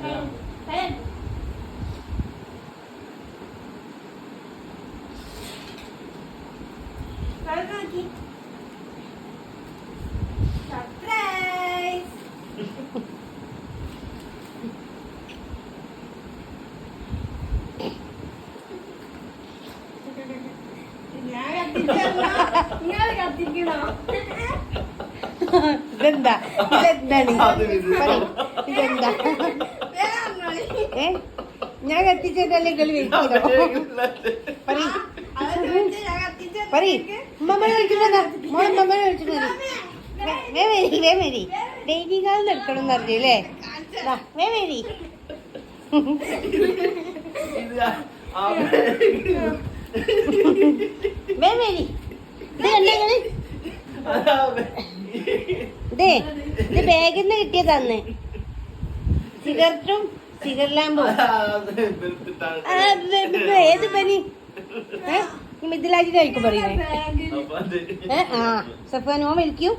Ten. Ganda. Ganda ni. Ganda. ഏ? ഞാൻ കത്തിച്ചിട്ടല്ലേ കളി വെച്ചോ പറ. അവർ ചോദിച്ചു, ഞാൻ കത്തിച്ചത് പറ. നിനക്ക് ഉമ്മമ്മനെ വിളിച്ചിട്ടുണ്ടാ മോളെ ഉമ്മമ്മനെ വിളിച്ചിട്ടുണ്ട് വേ, വേ വരി വേ വരി ഡെയിലി കാലം നിൽക്കണം എന്ന് പറഞ്ഞല്ലേ വേമേരി വേമേരി ഇത് ബാഗിൽ നിന്ന് കിട്ടിയതാന്ന്. സിഗരറ്റും സിഗർ ലാമ്പും ഏത് പനി? ഏ? മിഥിലാജിനായിരിക്കും പറയുന്നേ. ബാഗ്. ഏ? ആ സഫാൻ ഓ സത്യം